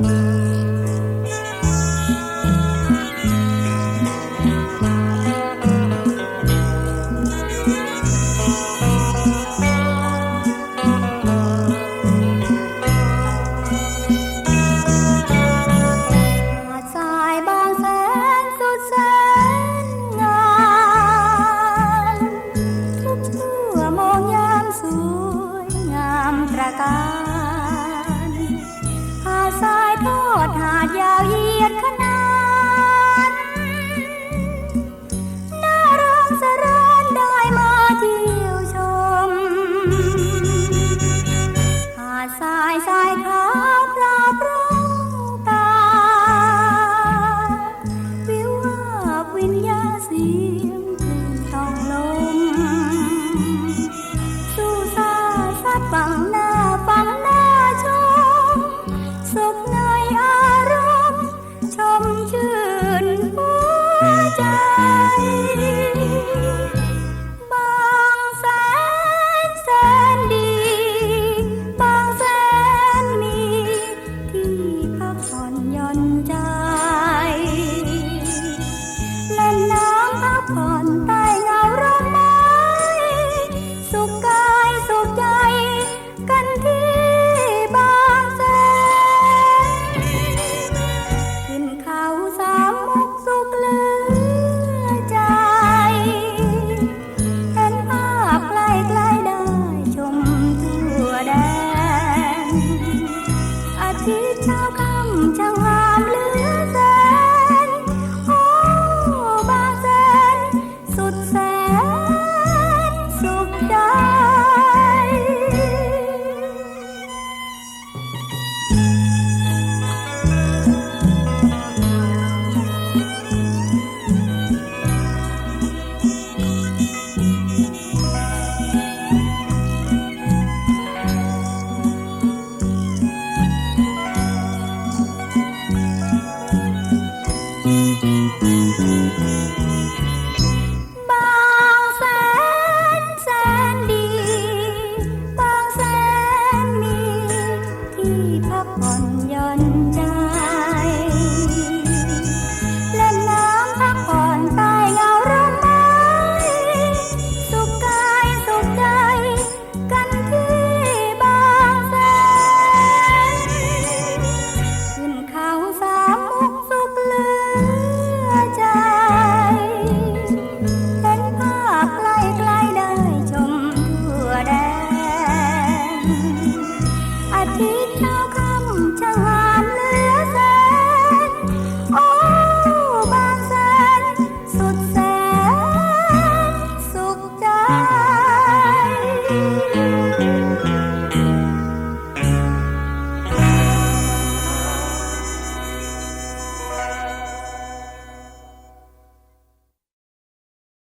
음 ฟังหน้าฟังหน้าชม สุขในอารมณ์ ชมชื่นหัวใจ บางแสนแสนดี บางแสนมี ที่พักผ่อนย่อนใจและนน้ำพักผ่อนตา